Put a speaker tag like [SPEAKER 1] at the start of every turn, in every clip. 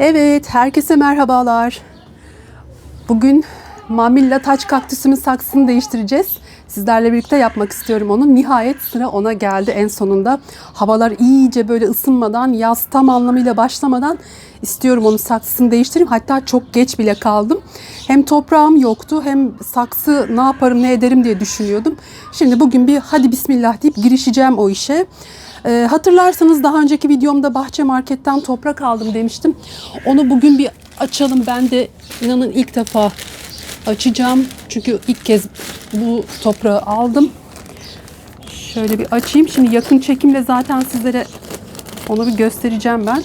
[SPEAKER 1] Evet, herkese merhabalar. Bugün Mamilla taç kaktüsümün saksısını değiştireceğiz. Sizlerle birlikte yapmak istiyorum onu. Nihayet sıra ona geldi en sonunda. Havalar iyice böyle ısınmadan, yaz tam anlamıyla başlamadan istiyorum onun saksısını değiştireyim. Hatta çok geç bile kaldım. Hem toprağım yoktu hem saksı ne yaparım ne ederim diye düşünüyordum. Şimdi bugün bir hadi bismillah deyip girişeceğim o işe. Ee, hatırlarsanız daha önceki videomda bahçe marketten toprak aldım demiştim. Onu bugün bir açalım. Ben de inanın ilk defa açacağım. Çünkü ilk kez bu toprağı aldım. Şöyle bir açayım. Şimdi yakın çekimle zaten sizlere onu bir göstereceğim ben.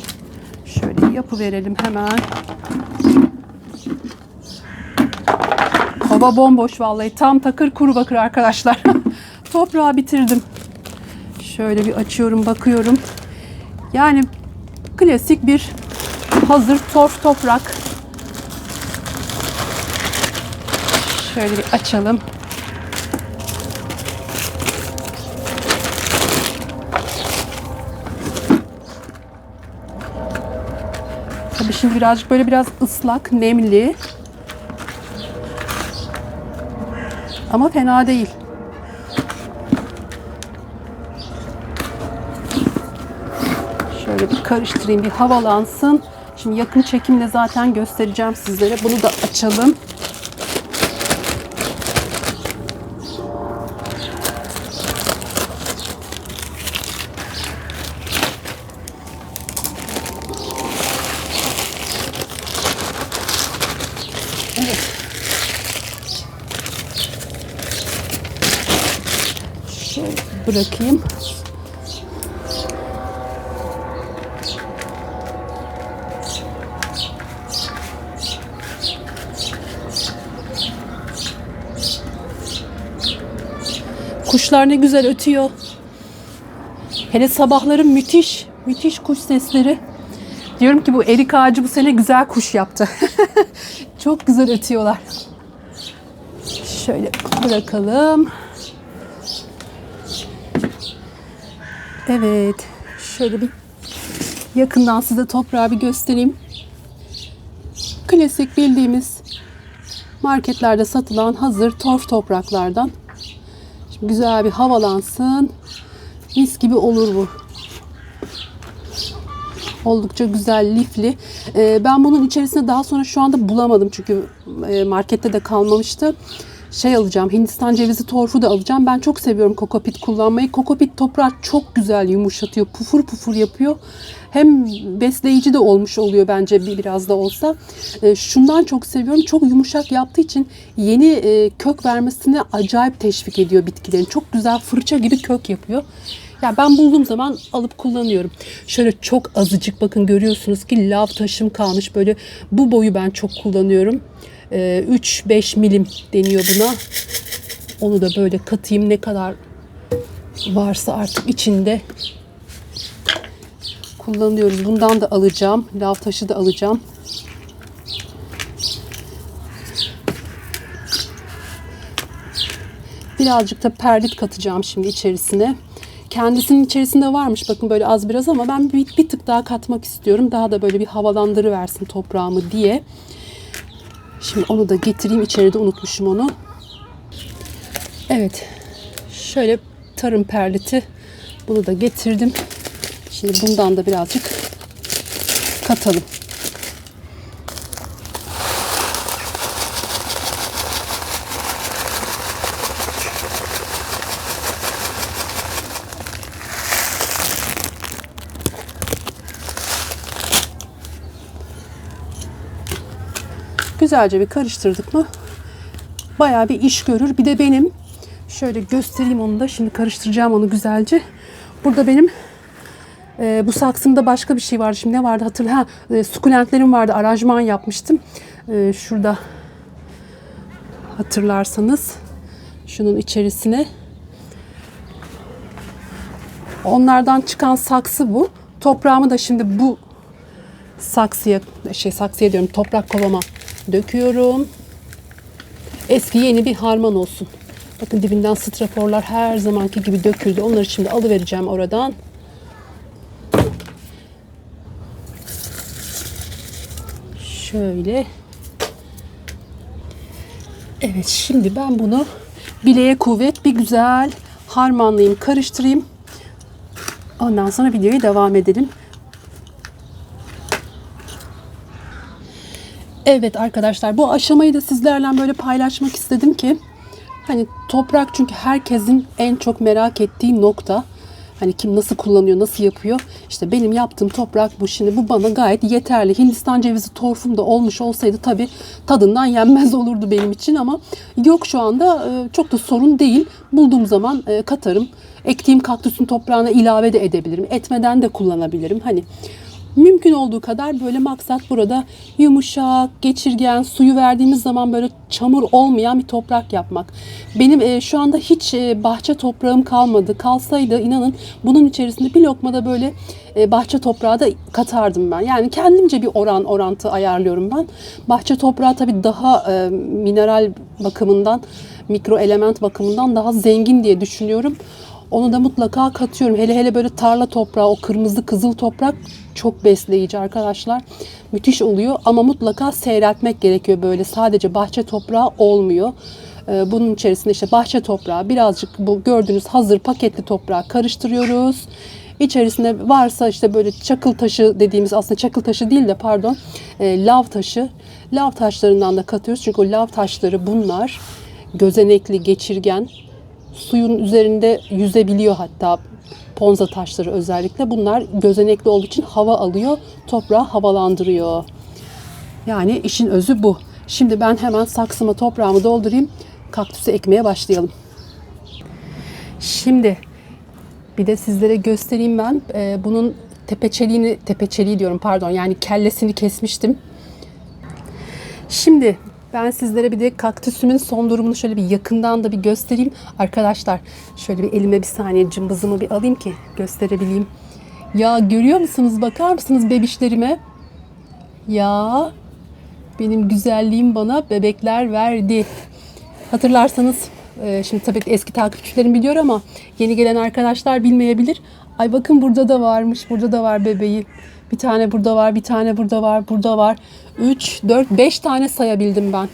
[SPEAKER 1] Şöyle yapı verelim hemen. Kova bomboş vallahi. Tam takır kuru bakır arkadaşlar. Toprağı bitirdim. Şöyle bir açıyorum, bakıyorum. Yani klasik bir hazır torf toprak. Şöyle bir açalım. Tabii şimdi birazcık böyle biraz ıslak, nemli. Ama fena değil. Şöyle bir karıştırayım, bir havalansın. Şimdi yakın çekimle zaten göstereceğim sizlere. Bunu da açalım. Bırakayım. Kuşlar ne güzel ötüyor. Hele sabahları müthiş, müthiş kuş sesleri. Diyorum ki bu erik ağacı bu sene güzel kuş yaptı. Çok güzel ötüyorlar. Şöyle bırakalım. Evet. Şöyle bir yakından size toprağı bir göstereyim. Klasik bildiğimiz marketlerde satılan hazır torf topraklardan. Güzel bir havalansın. Mis gibi olur bu. Oldukça güzel, lifli. Ee, ben bunun içerisinde daha sonra şu anda bulamadım çünkü e, markette de kalmamıştı. Şey alacağım, Hindistan cevizi torfu da alacağım. Ben çok seviyorum kokopit kullanmayı. Kokopit toprağı çok güzel yumuşatıyor, pufur pufur yapıyor. Hem besleyici de olmuş oluyor bence bir biraz da olsa. Ee, şundan çok seviyorum. Çok yumuşak yaptığı için yeni e, kök vermesine acayip teşvik ediyor bitkilerin. Çok güzel fırça gibi kök yapıyor. Ya ben bulduğum zaman alıp kullanıyorum. Şöyle çok azıcık bakın görüyorsunuz ki lav taşım kalmış. Böyle bu boyu ben çok kullanıyorum. Ee, 3-5 milim deniyor buna. Onu da böyle katayım ne kadar varsa artık içinde kullanıyoruz. Bundan da alacağım. Lav taşı da alacağım. Birazcık da perlit katacağım şimdi içerisine. Kendisinin içerisinde varmış bakın böyle az biraz ama ben bir, bir tık daha katmak istiyorum. Daha da böyle bir havalandırı versin toprağımı diye. Şimdi onu da getireyim. İçeride unutmuşum onu. Evet. Şöyle tarım perliti. Bunu da getirdim. Şimdi bundan da birazcık katalım. Güzelce bir karıştırdık mı bayağı bir iş görür. Bir de benim şöyle göstereyim onu da. Şimdi karıştıracağım onu güzelce. Burada benim e, bu saksımda başka bir şey vardı. Şimdi ne vardı hatırla. Ha, e, sukulentlerim vardı. Aranjman yapmıştım. E, şurada hatırlarsanız şunun içerisine onlardan çıkan saksı bu. Toprağımı da şimdi bu saksıya şey saksıya diyorum toprak kovama döküyorum. Eski yeni bir harman olsun. Bakın dibinden straforlar her zamanki gibi döküldü. Onları şimdi alıvereceğim oradan. Şöyle. Evet şimdi ben bunu bileğe kuvvet bir güzel harmanlayayım, karıştırayım. Ondan sonra videoya devam edelim. Evet arkadaşlar bu aşamayı da sizlerle böyle paylaşmak istedim ki hani toprak çünkü herkesin en çok merak ettiği nokta. Hani kim nasıl kullanıyor, nasıl yapıyor? İşte benim yaptığım toprak bu. Şimdi bu bana gayet yeterli. Hindistan cevizi torfum da olmuş olsaydı tabii tadından yenmez olurdu benim için ama yok şu anda e, çok da sorun değil. Bulduğum zaman e, katarım. Ektiğim kaktüsün toprağına ilave de edebilirim. Etmeden de kullanabilirim. Hani Mümkün olduğu kadar böyle maksat burada yumuşak, geçirgen, suyu verdiğimiz zaman böyle çamur olmayan bir toprak yapmak. Benim e, şu anda hiç e, bahçe toprağım kalmadı. Kalsaydı inanın bunun içerisinde bir lokmada böyle e, bahçe toprağı da katardım ben. Yani kendimce bir oran orantı ayarlıyorum ben. Bahçe toprağı tabii daha e, mineral bakımından, mikro element bakımından daha zengin diye düşünüyorum. Onu da mutlaka katıyorum. Hele hele böyle tarla toprağı, o kırmızı kızıl toprak çok besleyici arkadaşlar. Müthiş oluyor ama mutlaka seyreltmek gerekiyor böyle. Sadece bahçe toprağı olmuyor. Ee, Bunun içerisinde işte bahçe toprağı, birazcık bu gördüğünüz hazır paketli toprağı karıştırıyoruz. İçerisinde varsa işte böyle çakıl taşı dediğimiz aslında çakıl taşı değil de pardon e, lav taşı. Lav taşlarından da katıyoruz. Çünkü o lav taşları bunlar gözenekli, geçirgen, suyun üzerinde yüzebiliyor hatta ponza taşları özellikle. Bunlar gözenekli olduğu için hava alıyor, toprağı havalandırıyor. Yani işin özü bu. Şimdi ben hemen saksıma toprağımı doldurayım. Kaktüsü ekmeye başlayalım. Şimdi bir de sizlere göstereyim ben. Ee, bunun tepeçeliğini, tepeçeliği diyorum pardon yani kellesini kesmiştim. Şimdi ben sizlere bir de kaktüsümün son durumunu şöyle bir yakından da bir göstereyim. Arkadaşlar şöyle bir elime bir saniye cımbızımı bir alayım ki gösterebileyim. Ya görüyor musunuz? Bakar mısınız bebişlerime? Ya benim güzelliğim bana bebekler verdi. Hatırlarsanız e, şimdi tabii eski takipçilerim biliyor ama yeni gelen arkadaşlar bilmeyebilir. Ay bakın burada da varmış, burada da var bebeği. Bir tane burada var, bir tane burada var, burada var. 3, 4, 5 tane sayabildim ben.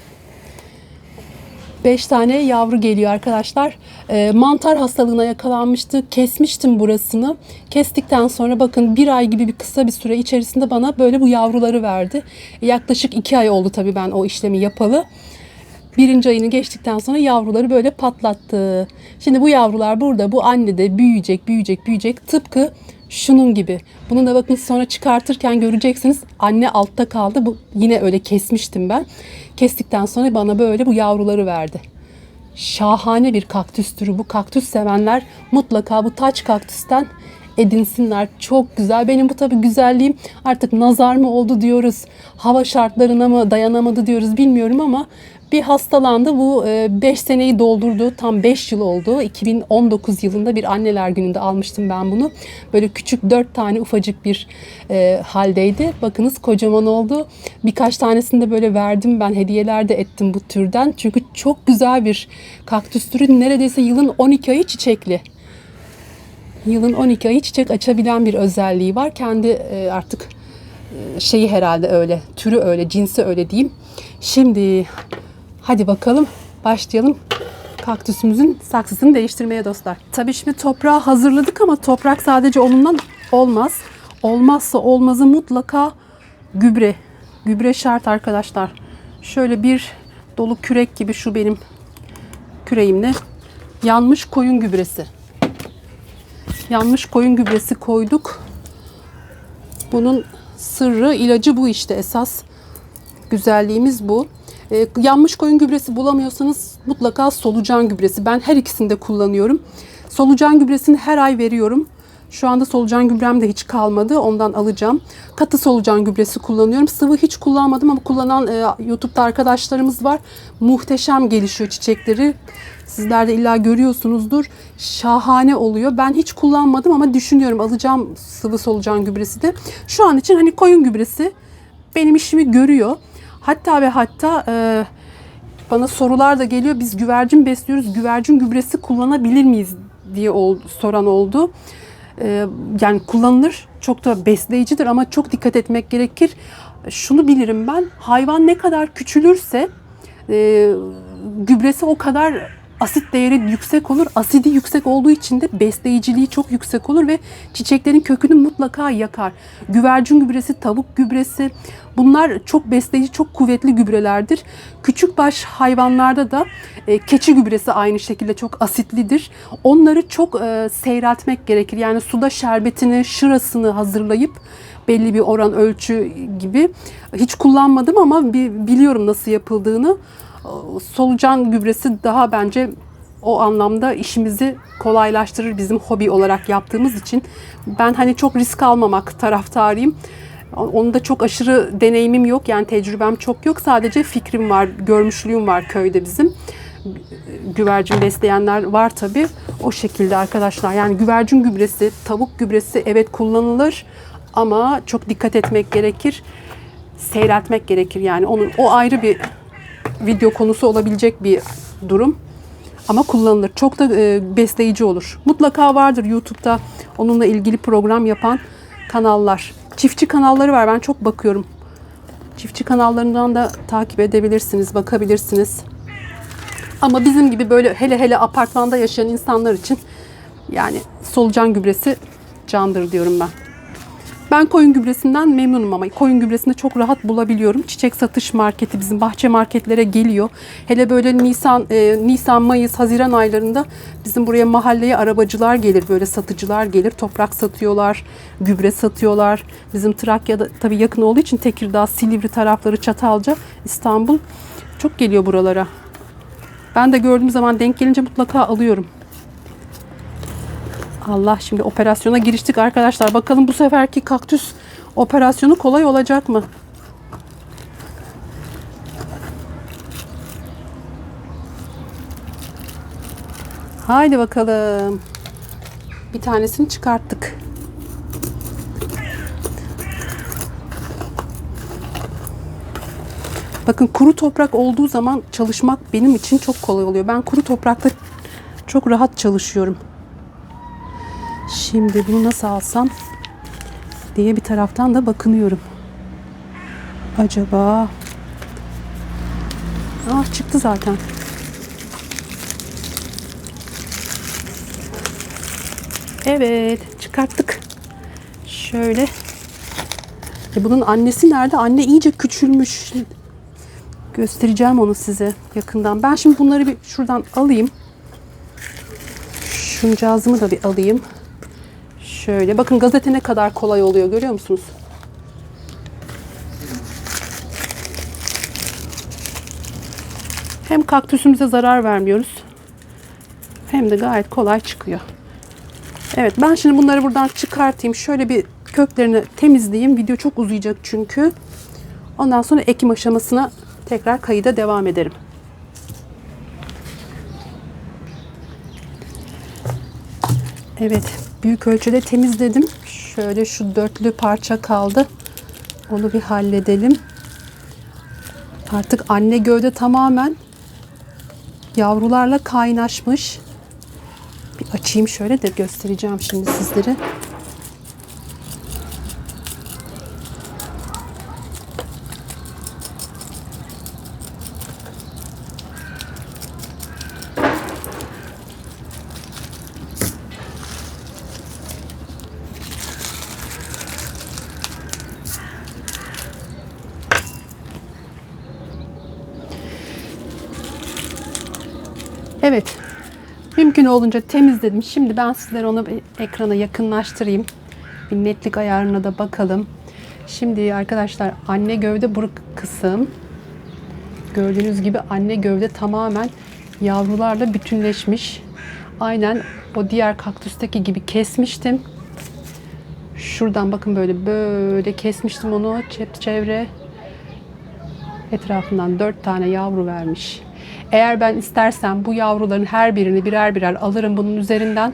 [SPEAKER 1] 5 tane yavru geliyor arkadaşlar. Ee, mantar hastalığına yakalanmıştı. Kesmiştim burasını. Kestikten sonra bakın bir ay gibi bir kısa bir süre içerisinde bana böyle bu yavruları verdi. Yaklaşık 2 ay oldu tabii ben o işlemi yapalı. Birinci ayını geçtikten sonra yavruları böyle patlattı. Şimdi bu yavrular burada, bu anne de büyüyecek, büyüyecek, büyüyecek. Tıpkı şunun gibi. Bunu da bakın sonra çıkartırken göreceksiniz. Anne altta kaldı. Bu yine öyle kesmiştim ben. Kestikten sonra bana böyle bu yavruları verdi. Şahane bir kaktüs türü. Bu kaktüs sevenler mutlaka bu taç kaktüsten edinsinler. Çok güzel. Benim bu tabii güzelliğim artık nazar mı oldu diyoruz. Hava şartlarına mı dayanamadı diyoruz bilmiyorum ama bir hastalandı. Bu 5 seneyi doldurdu. Tam 5 yıl oldu. 2019 yılında bir anneler gününde almıştım ben bunu. Böyle küçük 4 tane ufacık bir e, haldeydi. Bakınız kocaman oldu. Birkaç tanesini de böyle verdim ben. Hediyeler de ettim bu türden. Çünkü çok güzel bir kaktüs türü. Neredeyse yılın 12 ayı çiçekli yılın 12 ayı çiçek açabilen bir özelliği var. Kendi e, artık e, şeyi herhalde öyle, türü öyle, cinsi öyle diyeyim. Şimdi hadi bakalım başlayalım kaktüsümüzün saksısını değiştirmeye dostlar. Tabii şimdi toprağı hazırladık ama toprak sadece onundan olmaz. Olmazsa olmazı mutlaka gübre. Gübre şart arkadaşlar. Şöyle bir dolu kürek gibi şu benim küreğimle yanmış koyun gübresi yanmış koyun gübresi koyduk. Bunun sırrı ilacı bu işte esas. Güzelliğimiz bu. Ee, yanmış koyun gübresi bulamıyorsanız mutlaka solucan gübresi. Ben her ikisini de kullanıyorum. Solucan gübresini her ay veriyorum. Şu anda solucan gübrem de hiç kalmadı. Ondan alacağım. Katı solucan gübresi kullanıyorum. Sıvı hiç kullanmadım ama kullanan e, YouTube'da arkadaşlarımız var. Muhteşem gelişiyor çiçekleri. Sizler de illa görüyorsunuzdur. Şahane oluyor. Ben hiç kullanmadım ama düşünüyorum alacağım sıvı solucan gübresi de. Şu an için hani koyun gübresi benim işimi görüyor. Hatta ve hatta e, bana sorular da geliyor. Biz güvercin besliyoruz. Güvercin gübresi kullanabilir miyiz diye ol, soran oldu. E, yani kullanılır. Çok da besleyicidir ama çok dikkat etmek gerekir. şunu bilirim ben. Hayvan ne kadar küçülürse e, gübresi o kadar asit değeri yüksek olur. Asidi yüksek olduğu için de besleyiciliği çok yüksek olur ve çiçeklerin kökünü mutlaka yakar. Güvercin gübresi, tavuk gübresi bunlar çok besleyici, çok kuvvetli gübrelerdir. Küçükbaş hayvanlarda da e, keçi gübresi aynı şekilde çok asitlidir. Onları çok e, seyreltmek gerekir. Yani suda şerbetini, şırasını hazırlayıp belli bir oran ölçü gibi hiç kullanmadım ama biliyorum nasıl yapıldığını solucan gübresi daha bence o anlamda işimizi kolaylaştırır bizim hobi olarak yaptığımız için. Ben hani çok risk almamak taraftarıyım. Onun da çok aşırı deneyimim yok yani tecrübem çok yok. Sadece fikrim var, görmüşlüğüm var köyde bizim. Güvercin besleyenler var tabi. O şekilde arkadaşlar. Yani güvercin gübresi, tavuk gübresi evet kullanılır ama çok dikkat etmek gerekir. Seyreltmek gerekir yani. Onun o ayrı bir video konusu olabilecek bir durum. Ama kullanılır. Çok da e, besleyici olur. Mutlaka vardır YouTube'da onunla ilgili program yapan kanallar. Çiftçi kanalları var. Ben çok bakıyorum. Çiftçi kanallarından da takip edebilirsiniz, bakabilirsiniz. Ama bizim gibi böyle hele hele apartmanda yaşayan insanlar için yani solucan gübresi candır diyorum ben. Ben koyun gübresinden memnunum ama koyun gübresini çok rahat bulabiliyorum. Çiçek satış marketi bizim bahçe marketlere geliyor. Hele böyle Nisan, e, Nisan, Mayıs, Haziran aylarında bizim buraya mahalleye arabacılar gelir, böyle satıcılar gelir. Toprak satıyorlar, gübre satıyorlar. Bizim Trakya'da tabii yakın olduğu için Tekirdağ, Silivri tarafları, Çatalca, İstanbul çok geliyor buralara. Ben de gördüğüm zaman denk gelince mutlaka alıyorum. Allah şimdi operasyona giriştik arkadaşlar. Bakalım bu seferki kaktüs operasyonu kolay olacak mı? Haydi bakalım. Bir tanesini çıkarttık. Bakın kuru toprak olduğu zaman çalışmak benim için çok kolay oluyor. Ben kuru toprakta çok rahat çalışıyorum. Şimdi bunu nasıl alsam diye bir taraftan da bakınıyorum. Acaba Ah çıktı zaten. Evet, çıkarttık. Şöyle. E bunun annesi nerede? Anne iyice küçülmüş. Göstereceğim onu size yakından. Ben şimdi bunları bir şuradan alayım. Şuncağızımı da bir alayım. Şöyle bakın gazete ne kadar kolay oluyor görüyor musunuz? Hem kaktüsümüze zarar vermiyoruz. Hem de gayet kolay çıkıyor. Evet ben şimdi bunları buradan çıkartayım. Şöyle bir köklerini temizleyeyim. Video çok uzayacak çünkü. Ondan sonra ekim aşamasına tekrar kayıda devam ederim. Evet, büyük ölçüde temizledim. Şöyle şu dörtlü parça kaldı. Onu bir halledelim. Artık anne gövde tamamen yavrularla kaynaşmış. Bir açayım şöyle de göstereceğim şimdi sizlere. Evet. Mümkün olunca temizledim. Şimdi ben sizlere onu ekrana yakınlaştırayım. Bir netlik ayarına da bakalım. Şimdi arkadaşlar anne gövde bu kısım. Gördüğünüz gibi anne gövde tamamen yavrularla bütünleşmiş. Aynen o diğer kaktüsteki gibi kesmiştim. Şuradan bakın böyle böyle kesmiştim onu çevre etrafından dört tane yavru vermiş. Eğer ben istersem bu yavruların her birini birer birer alırım bunun üzerinden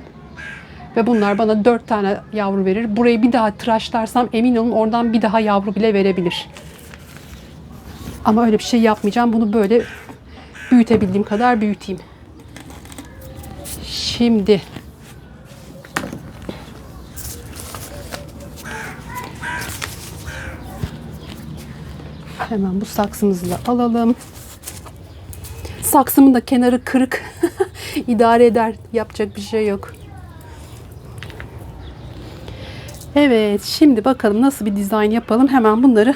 [SPEAKER 1] ve bunlar bana dört tane yavru verir. Burayı bir daha tıraşlarsam emin olun oradan bir daha yavru bile verebilir. Ama öyle bir şey yapmayacağım. Bunu böyle büyütebildiğim kadar büyüteyim. Şimdi Hemen bu saksımızı da alalım. Saksımın da kenarı kırık. İdare eder. Yapacak bir şey yok. Evet, şimdi bakalım nasıl bir dizayn yapalım. Hemen bunları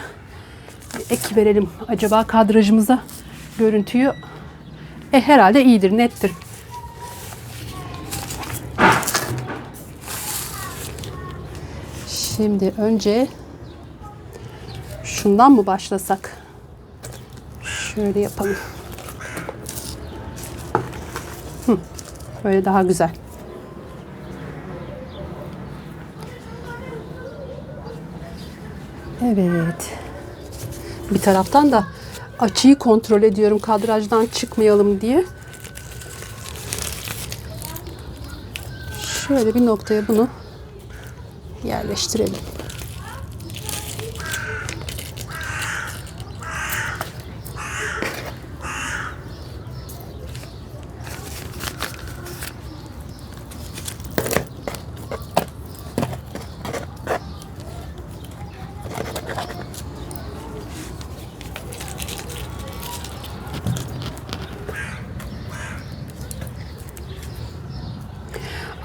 [SPEAKER 1] ek verelim. Acaba kadrajımıza görüntüyü e, herhalde iyidir, nettir. Şimdi önce şundan mı başlasak? Şöyle yapalım. Böyle daha güzel. Evet. Bir taraftan da açıyı kontrol ediyorum kadrajdan çıkmayalım diye. Şöyle bir noktaya bunu yerleştirelim.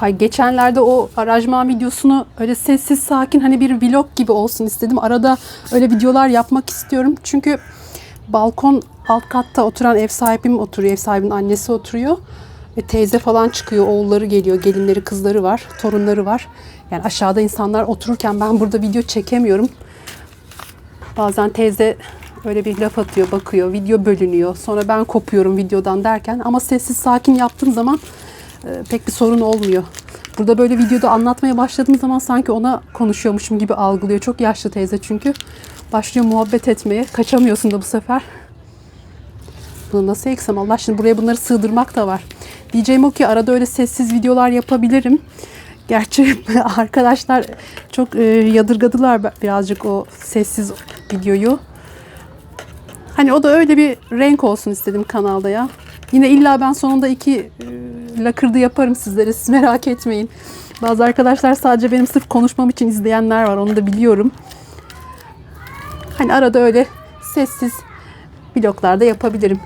[SPEAKER 1] Ay geçenlerde o aranjman videosunu öyle sessiz sakin hani bir vlog gibi olsun istedim. Arada öyle videolar yapmak istiyorum. Çünkü balkon alt katta oturan ev sahibim oturuyor. Ev sahibinin annesi oturuyor. E, teyze falan çıkıyor. Oğulları geliyor. Gelinleri, kızları var. Torunları var. Yani aşağıda insanlar otururken ben burada video çekemiyorum. Bazen teyze öyle bir laf atıyor, bakıyor. Video bölünüyor. Sonra ben kopuyorum videodan derken. Ama sessiz sakin yaptığım zaman pek bir sorun olmuyor. Burada böyle videoda anlatmaya başladığım zaman sanki ona konuşuyormuşum gibi algılıyor. Çok yaşlı teyze çünkü. Başlıyor muhabbet etmeye. Kaçamıyorsun da bu sefer. Bunu nasıl eksem Allah şimdi buraya bunları sığdırmak da var. Diyeceğim o ki arada öyle sessiz videolar yapabilirim. Gerçi arkadaşlar çok e, yadırgadılar birazcık o sessiz videoyu. Hani o da öyle bir renk olsun istedim kanalda ya. Yine illa ben sonunda iki e, lakırdı yaparım sizlere. Siz merak etmeyin. Bazı arkadaşlar sadece benim sırf konuşmam için izleyenler var. Onu da biliyorum. Hani arada öyle sessiz vloglarda yapabilirim.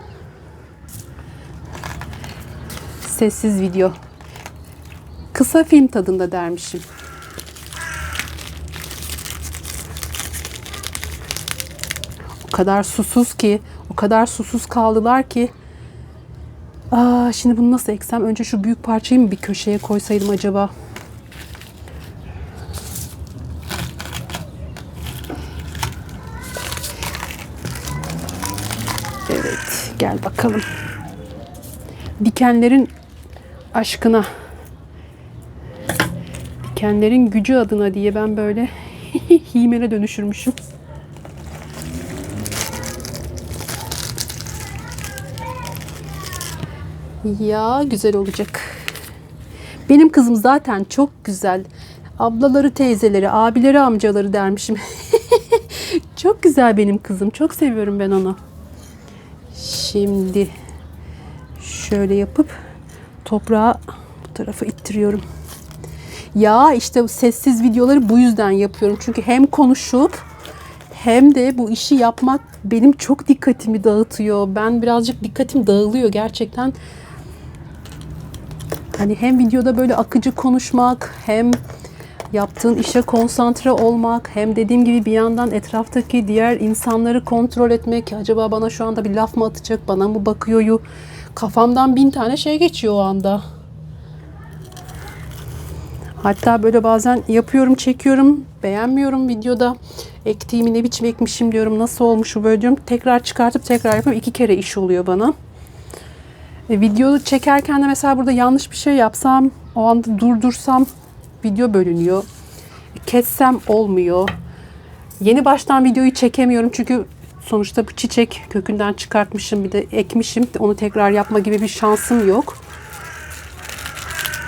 [SPEAKER 1] Sessiz video. Kısa film tadında dermişim. O kadar susuz ki, o kadar susuz kaldılar ki Aa, şimdi bunu nasıl eksem? Önce şu büyük parçayı mı bir köşeye koysaydım acaba? Evet, gel bakalım. Dikenlerin aşkına. Dikenlerin gücü adına diye ben böyle himene dönüşürmüşüm. Ya güzel olacak. Benim kızım zaten çok güzel. Ablaları, teyzeleri, abileri, amcaları dermişim. çok güzel benim kızım. Çok seviyorum ben onu. Şimdi şöyle yapıp toprağa bu tarafa ittiriyorum. Ya işte sessiz videoları bu yüzden yapıyorum. Çünkü hem konuşup hem de bu işi yapmak benim çok dikkatimi dağıtıyor. Ben birazcık dikkatim dağılıyor gerçekten. Hani hem videoda böyle akıcı konuşmak, hem yaptığın işe konsantre olmak, hem dediğim gibi bir yandan etraftaki diğer insanları kontrol etmek. Acaba bana şu anda bir laf mı atacak, bana mı bakıyor? Kafamdan bin tane şey geçiyor o anda. Hatta böyle bazen yapıyorum, çekiyorum, beğenmiyorum videoda. Ektiğimi ne biçim ekmişim diyorum, nasıl olmuş bu böyle diyorum. Tekrar çıkartıp tekrar yapıyorum. İki kere iş oluyor bana. E, video çekerken de mesela burada yanlış bir şey yapsam, o anda durdursam video bölünüyor. Kessem olmuyor. Yeni baştan videoyu çekemiyorum çünkü sonuçta bu çiçek kökünden çıkartmışım bir de ekmişim. Onu tekrar yapma gibi bir şansım yok.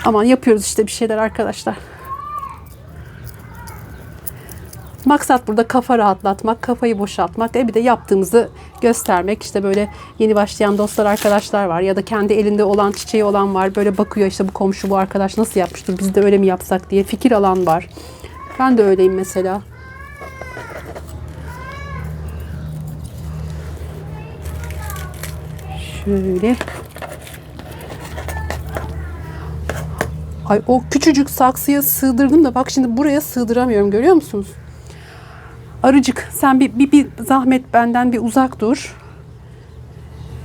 [SPEAKER 1] Aman yapıyoruz işte bir şeyler arkadaşlar. Maksat burada kafa rahatlatmak, kafayı boşaltmak. E bir de yaptığımızı göstermek. İşte böyle yeni başlayan dostlar, arkadaşlar var. Ya da kendi elinde olan, çiçeği olan var. Böyle bakıyor işte bu komşu, bu arkadaş nasıl yapmıştır, biz de öyle mi yapsak diye fikir alan var. Ben de öyleyim mesela. Şöyle. Ay o küçücük saksıya sığdırdım da bak şimdi buraya sığdıramıyorum görüyor musunuz? Arıcık sen bir, bir, bir zahmet benden bir uzak dur.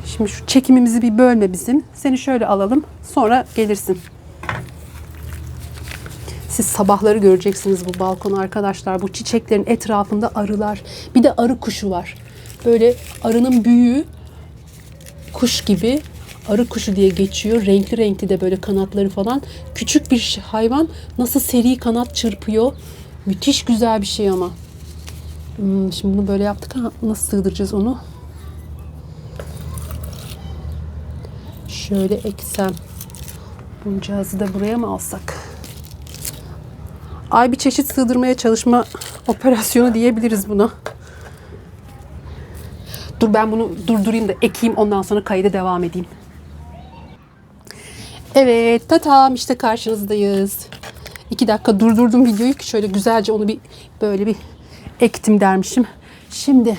[SPEAKER 1] Şimdi şu çekimimizi bir bölme bizim. Seni şöyle alalım. Sonra gelirsin. Siz sabahları göreceksiniz bu balkonu arkadaşlar. Bu çiçeklerin etrafında arılar. Bir de arı kuşu var. Böyle arının büyüğü kuş gibi arı kuşu diye geçiyor. Renkli renkli de böyle kanatları falan. Küçük bir hayvan nasıl seri kanat çırpıyor. Müthiş güzel bir şey ama. Hmm, şimdi bunu böyle yaptık ama nasıl sığdıracağız onu? Şöyle eksem. Buncağızı da buraya mı alsak? Ay bir çeşit sığdırmaya çalışma operasyonu diyebiliriz buna. Dur ben bunu durdurayım da ekeyim ondan sonra kayda devam edeyim. Evet tatam işte karşınızdayız. İki dakika durdurdum videoyu ki şöyle güzelce onu bir böyle bir ektim dermişim. Şimdi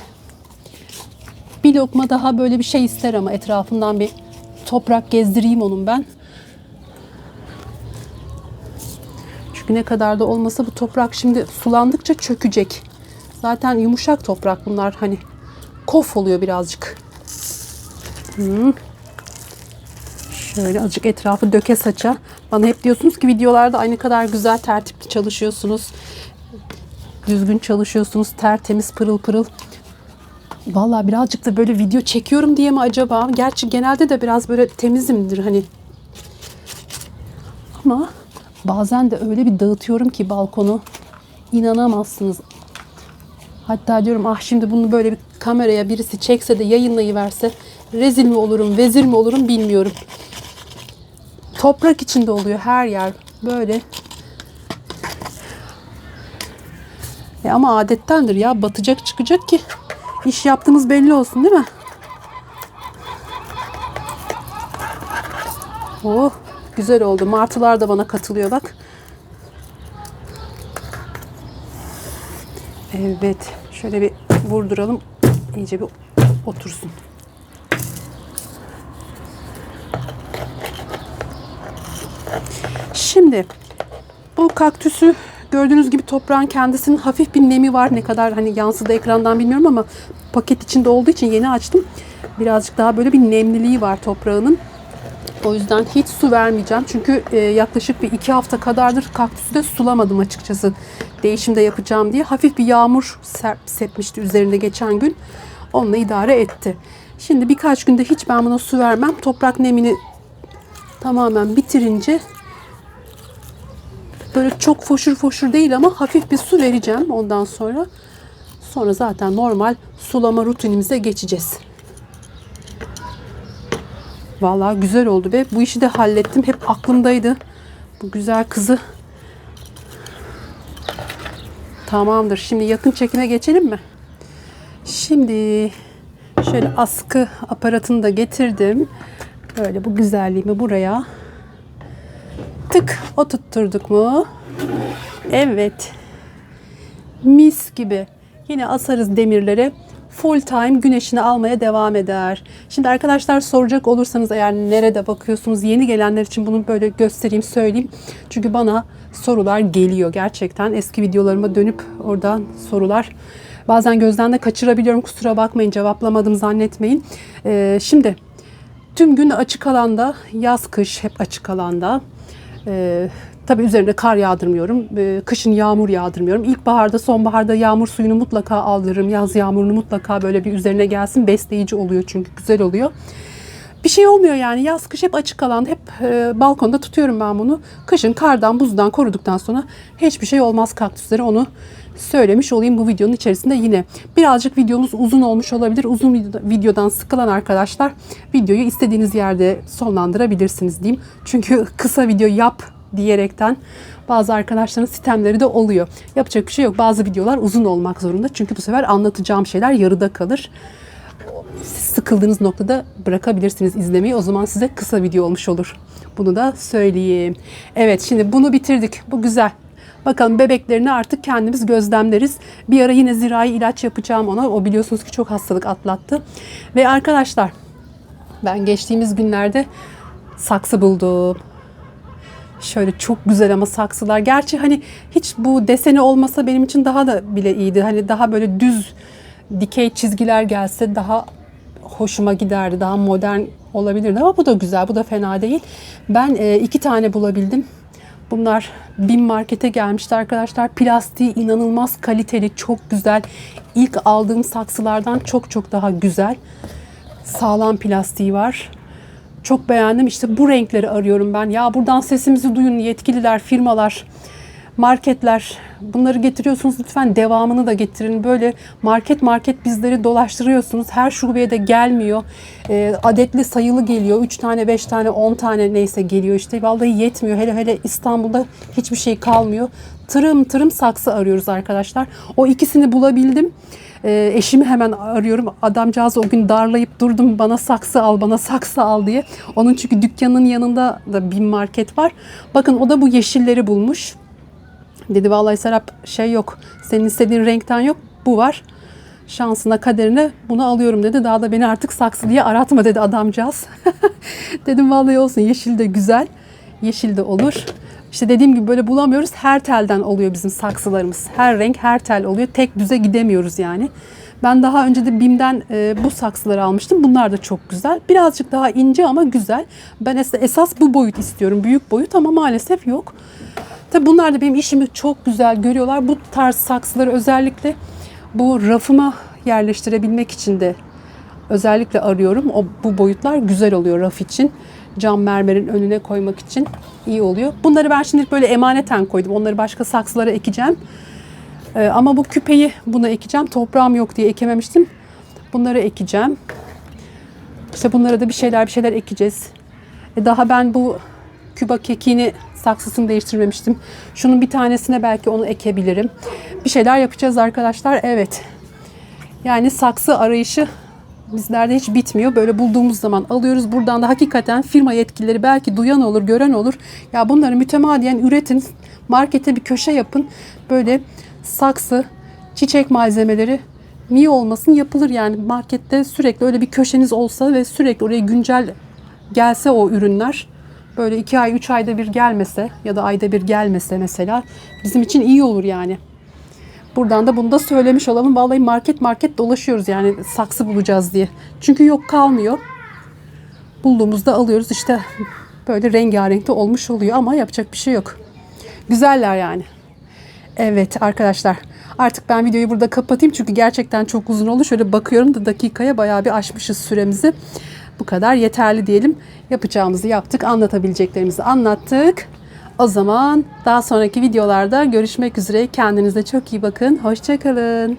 [SPEAKER 1] bir lokma daha böyle bir şey ister ama etrafından bir toprak gezdireyim onun ben. Çünkü ne kadar da olmasa bu toprak şimdi sulandıkça çökecek. Zaten yumuşak toprak bunlar hani kof oluyor birazcık. Hmm. Şöyle azıcık etrafı döke saça. Bana hep diyorsunuz ki videolarda aynı kadar güzel tertipli çalışıyorsunuz. Düzgün çalışıyorsunuz. Tertemiz pırıl pırıl. Vallahi birazcık da böyle video çekiyorum diye mi acaba? Gerçi genelde de biraz böyle temizimdir hani. Ama bazen de öyle bir dağıtıyorum ki balkonu. İnanamazsınız. Hatta diyorum ah şimdi bunu böyle bir kameraya birisi çekse de yayınlayıverse rezil mi olurum, vezir mi olurum bilmiyorum. Toprak içinde oluyor her yer. Böyle. E ama adettendir ya. Batacak çıkacak ki iş yaptığımız belli olsun değil mi? Oh güzel oldu. Martılar da bana katılıyor bak. Evet. Şöyle bir vurduralım. İyice bir otursun. Şimdi bu kaktüsü gördüğünüz gibi toprağın kendisinin hafif bir nemi var. Ne kadar hani yansıdı ekrandan bilmiyorum ama paket içinde olduğu için yeni açtım. Birazcık daha böyle bir nemliliği var toprağının. O yüzden hiç su vermeyeceğim. Çünkü e, yaklaşık bir iki hafta kadardır kaktüsü de sulamadım açıkçası. Değişimde yapacağım diye. Hafif bir yağmur serp, sepmişti üzerinde geçen gün. Onunla idare etti. Şimdi birkaç günde hiç ben buna su vermem. Toprak nemini tamamen bitirince böyle çok foşur foşur değil ama hafif bir su vereceğim ondan sonra. Sonra zaten normal sulama rutinimize geçeceğiz. Vallahi güzel oldu be. Bu işi de hallettim. Hep aklımdaydı. Bu güzel kızı. Tamamdır. Şimdi yakın çekime geçelim mi? Şimdi şöyle askı aparatını da getirdim. Böyle bu güzelliğimi buraya tık oturtturduk mu? Evet. Mis gibi. Yine asarız demirlere. Full time güneşini almaya devam eder. Şimdi arkadaşlar soracak olursanız eğer nerede bakıyorsunuz yeni gelenler için bunu böyle göstereyim söyleyeyim. Çünkü bana sorular geliyor gerçekten. Eski videolarıma dönüp oradan sorular bazen gözden de kaçırabiliyorum. Kusura bakmayın cevaplamadım zannetmeyin. Ee, şimdi tüm gün açık alanda yaz kış hep açık alanda. Ee, tabii üzerine kar yağdırmıyorum. Ee, kışın yağmur yağdırmıyorum. İlkbaharda, sonbaharda yağmur suyunu mutlaka aldırırım. Yaz yağmurunu mutlaka böyle bir üzerine gelsin. Besleyici oluyor çünkü güzel oluyor. Bir şey olmuyor yani. Yaz kış hep açık alanda. Hep e, balkonda tutuyorum ben bunu. Kışın kardan, buzdan koruduktan sonra hiçbir şey olmaz kaktüslere. Onu söylemiş olayım bu videonun içerisinde yine. Birazcık videomuz uzun olmuş olabilir. Uzun video- videodan sıkılan arkadaşlar videoyu istediğiniz yerde sonlandırabilirsiniz diyeyim. Çünkü kısa video yap diyerekten bazı arkadaşların sistemleri de oluyor. Yapacak bir şey yok. Bazı videolar uzun olmak zorunda. Çünkü bu sefer anlatacağım şeyler yarıda kalır. Siz sıkıldığınız noktada bırakabilirsiniz izlemeyi. O zaman size kısa video olmuş olur. Bunu da söyleyeyim. Evet şimdi bunu bitirdik. Bu güzel. Bakalım bebeklerini artık kendimiz gözlemleriz. Bir ara yine zirai ilaç yapacağım ona. O biliyorsunuz ki çok hastalık atlattı. Ve arkadaşlar Ben geçtiğimiz günlerde saksı buldum. Şöyle çok güzel ama saksılar. Gerçi hani hiç bu deseni olmasa benim için daha da bile iyiydi. Hani daha böyle düz dikey çizgiler gelse daha hoşuma giderdi. Daha modern olabilirdi ama bu da güzel. Bu da fena değil. Ben e, iki tane bulabildim. Bunlar Bin Market'e gelmişti arkadaşlar. Plastiği inanılmaz kaliteli, çok güzel. İlk aldığım saksılardan çok çok daha güzel. Sağlam plastiği var. Çok beğendim. İşte bu renkleri arıyorum ben. Ya buradan sesimizi duyun yetkililer, firmalar, marketler. Bunları getiriyorsunuz lütfen devamını da getirin. Böyle market market bizleri dolaştırıyorsunuz. Her şubeye de gelmiyor. E, adetli sayılı geliyor. 3 tane, 5 tane, 10 tane neyse geliyor. İşte vallahi yetmiyor. Hele hele İstanbul'da hiçbir şey kalmıyor. Tırım tırım saksı arıyoruz arkadaşlar. O ikisini bulabildim. E, eşimi hemen arıyorum. Adamcağız o gün darlayıp durdum bana saksı al, bana saksı al diye. Onun çünkü dükkanın yanında da bir market var. Bakın o da bu yeşilleri bulmuş. Dedi vallahi Serap şey yok. Senin istediğin renkten yok. Bu var. Şansına kaderine bunu alıyorum dedi. Daha da beni artık saksı diye aratma dedi adamcağız. Dedim vallahi olsun yeşil de güzel. Yeşil de olur. İşte dediğim gibi böyle bulamıyoruz. Her telden oluyor bizim saksılarımız. Her renk her tel oluyor. Tek düze gidemiyoruz yani. Ben daha önce de BİM'den e, bu saksıları almıştım. Bunlar da çok güzel. Birazcık daha ince ama güzel. Ben es- esas bu boyut istiyorum. Büyük boyut ama maalesef yok. Tabi bunlar da benim işimi çok güzel görüyorlar. Bu tarz saksıları özellikle bu rafıma yerleştirebilmek için de özellikle arıyorum. O bu boyutlar güzel oluyor raf için. Cam mermerin önüne koymak için iyi oluyor. Bunları ben şimdilik böyle emaneten koydum. Onları başka saksılara ekeceğim. Ee, ama bu küpeyi buna ekeceğim. Toprağım yok diye ekememiştim. Bunları ekeceğim. İşte bunlara da bir şeyler bir şeyler ekeceğiz. E daha ben bu Küba kekiğini saksısını değiştirmemiştim. Şunun bir tanesine belki onu ekebilirim. Bir şeyler yapacağız arkadaşlar. Evet. Yani saksı arayışı bizlerde hiç bitmiyor. Böyle bulduğumuz zaman alıyoruz. Buradan da hakikaten firma yetkilileri belki duyan olur, gören olur. Ya bunları mütemadiyen üretin. Markete bir köşe yapın. Böyle saksı, çiçek malzemeleri niye olmasın yapılır yani markette sürekli öyle bir köşeniz olsa ve sürekli oraya güncel gelse o ürünler böyle iki ay üç ayda bir gelmese ya da ayda bir gelmese mesela bizim için iyi olur yani. Buradan da bunu da söylemiş olalım. Vallahi market market dolaşıyoruz yani saksı bulacağız diye. Çünkü yok kalmıyor. Bulduğumuzda alıyoruz işte böyle rengarenkte olmuş oluyor ama yapacak bir şey yok. Güzeller yani. Evet arkadaşlar artık ben videoyu burada kapatayım çünkü gerçekten çok uzun oldu. Şöyle bakıyorum da dakikaya bayağı bir aşmışız süremizi. Bu kadar yeterli diyelim. Yapacağımızı yaptık, anlatabileceklerimizi anlattık. O zaman daha sonraki videolarda görüşmek üzere. Kendinize çok iyi bakın. Hoşçakalın.